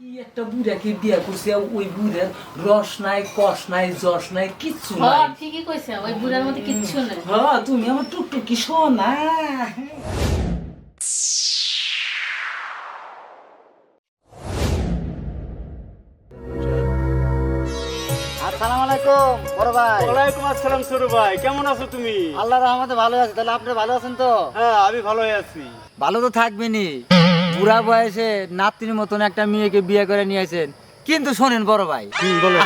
কি একটা বুড়াকে বিয়া করছে ওই বুড়ার রস নাই কষ নাই যশ নাই কিচ্ছু নাই। হ্যাঁ ঠিকই কইছে ওই বুড়ার মধ্যে কিচ্ছু নেই। হ্যাঁ তুমি আমার টুকটুকি সোনা। আসসালামু আলাইকুম বড় ভাই। ওয়ালাইকুম আসসালাম সরু ভাই। কেমন আছো তুমি? আল্লাহর রহমতে ভালো আছি। তাহলে আপনি ভালো আছেন তো? হ্যাঁ আমি ভালো আছি। ভালো তো থাকবেনি বুড়া বয়সে নাতির মতন একটা মেয়েকে বিয়ে করে নিয়ে আসেন কিন্তু শোনেন বড় ভাই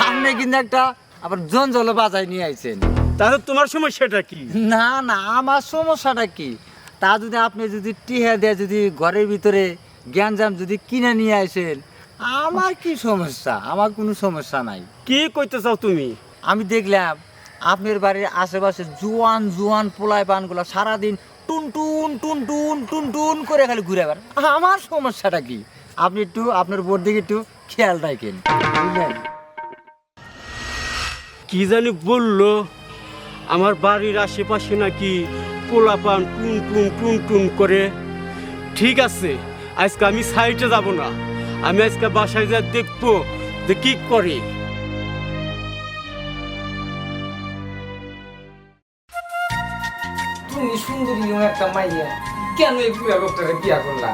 আপনি কিন্তু একটা আবার জঞ্জল বাজায় নিয়ে আইছেন। তাহলে তোমার সমস্যাটা কি? না না আমার সমস্যাটা কি? তা যদি আপনি যদি টিহা দিয়ে যদি ঘরের ভিতরে জ্ঞানজাম যদি কিনে নিয়ে আসেন আমার কি সমস্যা? আমার কোনো সমস্যা নাই। কি কইতে চাও তুমি? আমি দেখলাম আপনার বাড়ির আশেপাশে জোয়ান জোয়ান পোলায় পানগুলো সারাদিন টুন টুন টুন টুন টুন টুন করে খালি ঘুরে বেড়ান আমার সমস্যাটা কি? আপনি একটু আপনার বোর দিকে একটু খেয়াল রাখেন, বুঝলেন? কি জানি বলল? আমার বাড়ির আশেপাশে নাকি পোলাপান টুন টুন টুন টুন করে। ঠিক আছে, আজকে আমি সাইডে যাব না। আমি আজকে বাসায় যা দেখব, যে কি করে? সুন্দরী একটা মাইয়া। কেন এই বুড়া লোকটাকে বিয়া করলা?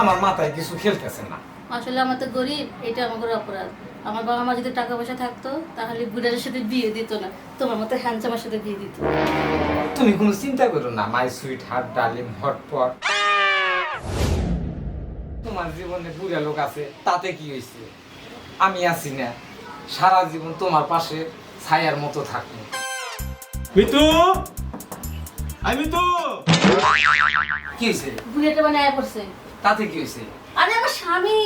আমার মাথায় কিছু খেলতেছে না। আসলে আমার তো গরিব এটা আমার অপরাধ। আমার বাবা মা যদি টাকা পয়সা থাকতো তাহলে বুড়ার সাথে বিয়ে দিত না। তোমার মতো হ্যান্ডসামের সাথে বিয়ে দিত। তুমি কোনো চিন্তা করো না my sweetheart darling hotpot তোমার জীবনে বুড়া লোক আছে তাতে কি হয়েছে? আমি আছি না। সারা জীবন তোমার পাশে ছায়ার মতো থাকব। মিতু! আমি মিতু কি বুড়িয়াটা মানে পড়ছে। তাতে কি হয়েছে আরে আমার স্বামী।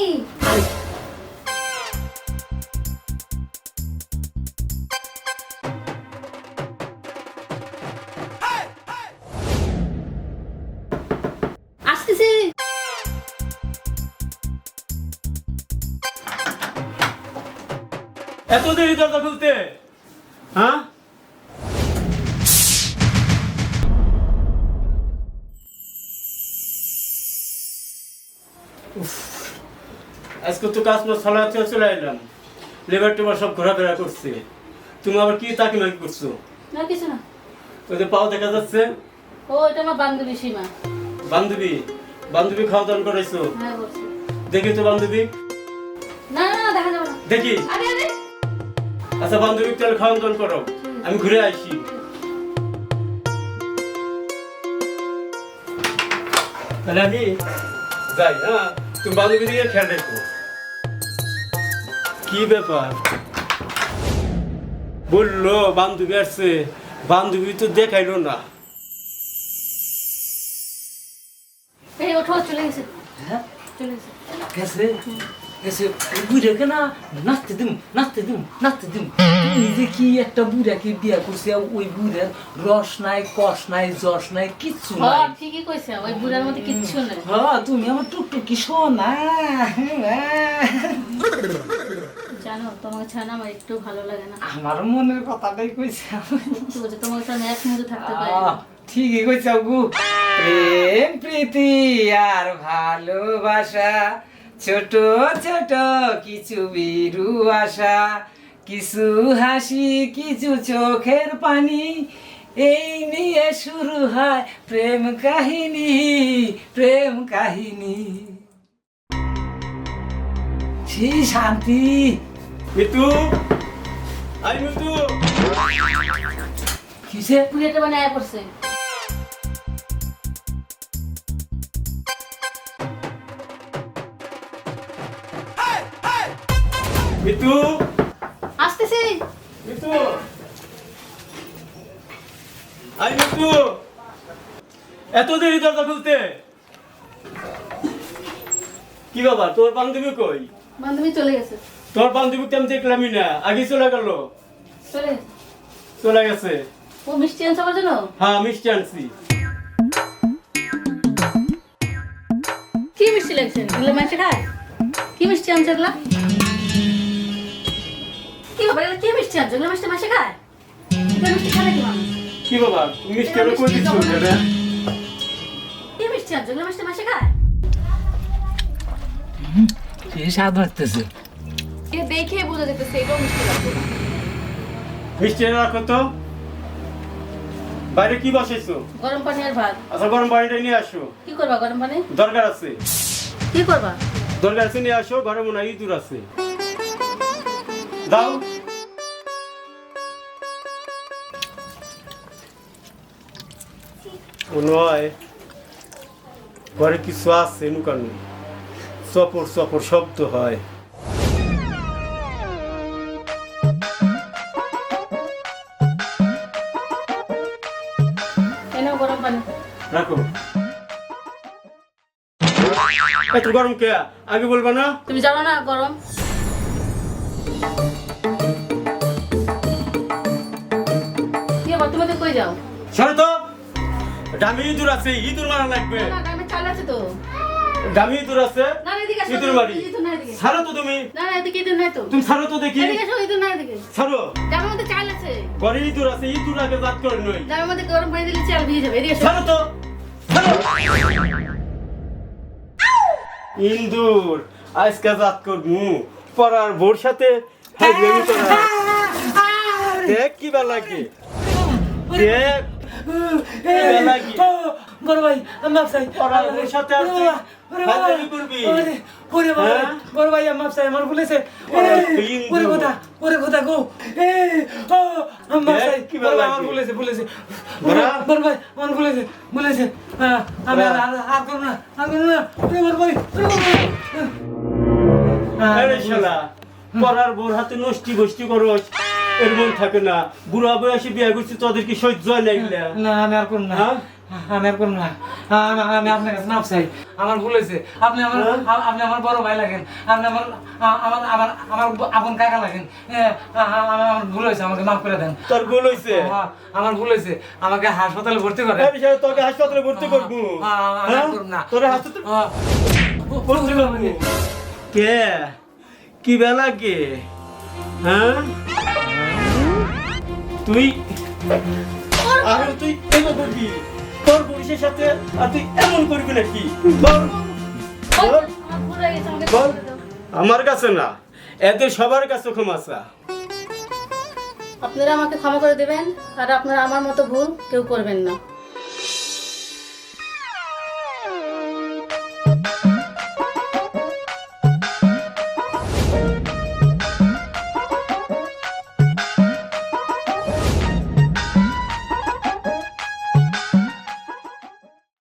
আসতেছি। এত দেরি দরজা খুলতে? হ্যাঁ? আজকে তো কাজ সালা থেকে চলে এলাম। লেবার টেবার সব ঘোরাফেরা করছে। তুমি আবার কি তাকি মাকি করছ? না কিছু না। ওই যে পাও দেখা যাচ্ছে। ও এটা আমার বান্ধবী সীমা। বান্ধবী? বান্ধবী খাওয়া দাওয়া করাইছো? হ্যাঁ দেখি তো বান্ধবী। না না না দেখা যাবে না। দেখি। আরে আরে। আচ্ছা বান্ধবী তাহলে খাওয়া দাওয়া করো আমি ঘুরে আসি। তাহলে আমি যাই হ্যাঁ? তুমি বান্ধবী দিকে খেয়াল রেখো। কি ব্যাপার? বলল বান্ধবী আসছে। বান্ধবী তো দেখাইলো না। এই ওঠো চলে গেছে। হ্যাঁ? চলে গেছে। গেছে? গেছে বুড়াকে না নাচতে দিম নাচতে দিম নাচতে দিম। যে কি একটা বুড়াকে বিয়া করছে ওই বুড়ার রস নাই কষ নাই যশ নাই কিচ্ছু নাই। ঠিকই কইছে ওই বুড়ার মধ্যে কিচ্ছু নেই। হ্যাঁ তুমি আমার টুকটুকি সোনা জানো তোমাকে ছাড়া আমার একটু ভালো লাগে না। আমার মনের কথাটাই কইছে তোমাকে ছাড়া আমি এক মুহূর্ত থাকতে পারি ঠিকই কইছে গু প্রেম প্রীতি আর ভালোবাসা। ছোট ছোট কিছু বিরু আশা কিছু হাসি কিছু চোখের পানি। এই নিয়ে শুরু হয় প্রেম কাহিনী প্রেম কাহিনী। সে শান্তি। মিতু আই মিতু। কিসে মানে আয়া পড়ছে? মিতু। আসতেছি। মিতু। আই মিতু। এত দেরি দরজা খুলতে? কি বাবা তোর বান্ধবী কই? বান্ধবী চলে গেছে। তোর বান্ধবী আমি দেখলামই না। আগে চলে গেল? চলে গেছে। চলে গেছে। ও মিষ্টি আনছে আমার জন্য? হ্যাঁ মিষ্টি আনছি। কি মিষ্টি লাগছে? এগুলো মাসে খায়? কি মিষ্টি আনছে এগুলা? কি বাবা এগুলো কি মিষ্টি আনছে? এগুলো মিষ্টি মাসে খায়? এগুলো মিষ্টি মানুষ কি বাবা তুমি মিষ্টি আরও কই দিচ্ছ এটা কি মিষ্টি আনছে? এগুলো মিষ্টি মাসে খায়? কি স্বাদ এ দেখে বোঝা যেতেছে এটাও মিষ্টি মিষ্টি রাখো তো বাইরে কি বসাইছো গরম পানি আর ভাত। আচ্ছা গরম পানিটা নিয়ে আসো। কি করবা গরম পানি? দরকার আছে। কি করবা? দরকার আছে নিয়ে আসো ঘরে মনে হয় ইঁদুর আছে। দাও। নয় ঘরে কিছু আছে নুকানো চপর চপর শব্দ হয়। রাখো। এত গরম কে? আগে বলবা না? তুমি জানো না গরম? কই যাও? সরে তো দামি ইঁদুর আছে ইঁদুর মারা লাগবে। না না আমি চাল আছে তো। দামি ইঁদুর আছে না এদিকে আসো ইঁদুর মারি। ছাড়ো তো তুমি। না না এদিকে ইঁদুর নাই তো। তুমি ছাড়ো তো দেখি। এদিকে আসো ইঁদুর না এদিকে। ছাড়ো। মধ্যে চাল আছে। ঘরে ইঁদুর আছে ইঁদুর আগে করে নই। মধ্যে গরম পানি দিলে চাল ভিজে যাবে এদিকে ছাড়ো তো। ছাড়ো। ইন্দুর আজকে জাত করব। পড়ার বোর সাথে হাইজলামি করা। দেখ কি ভালো লাগে দেখ কি? বড় ভাই আমি আপসাই ওর সাথে আর তুই হাইজলামি করবি? ওরে ভাই? বড় ভাই আমি আপসাই আমার বলেছে ওরা এই, হিন্দু। ওরে কথা ওরে কথা গো এ ও আমি দেখ, কি বড় আমার বলেছে বলেছে বড়? ভাই আমার বলেছে বলেছে আমি আর আর- আর করব না আর করব না। ওরে বড় ভাই ওরে বড় ভাই। আরে শালা পড়ার বোর হাতে নষ্টি গোষ্ঠী করস। এর মন থাকে না বুড়া বয়সে বিয়ে করছি তোদের কি সহ্য হয় না আমি আর করব না হ্যাঁ? আমি আর না আমি আপনার কাছে মাপ চাই আমার ভুল হয়েছে আপনি আমার হ্যাঁ? আপনি আমার বড় ভাই লাগেন আপনি আমার আমার আমার আমার আপন কাকা লাগেন আমার ভুল হয়েছে আমাকে মাফ করে দেন তোর ভুল হয়েছে আমার ভুল হয়েছে আমাকে হাসপাতালে ভর্তি করে তোকে হাসপাতালে ভর্তি করব হ্যাঁ? না তোরে হাসপাতালে। কে কি বেলা কে হ্যাঁ তুই? আর তুই এমন করবি? তোর পুলিশের সাথে আর তুই এমন করবি নাকি? বল। বল। আমার কাছে না এদের সবার কাছে ক্ষমা চা আপনারা আমাকে ক্ষমা করে দেবেন আর আপনারা আমার মতো ভুল কেউ করবেন না।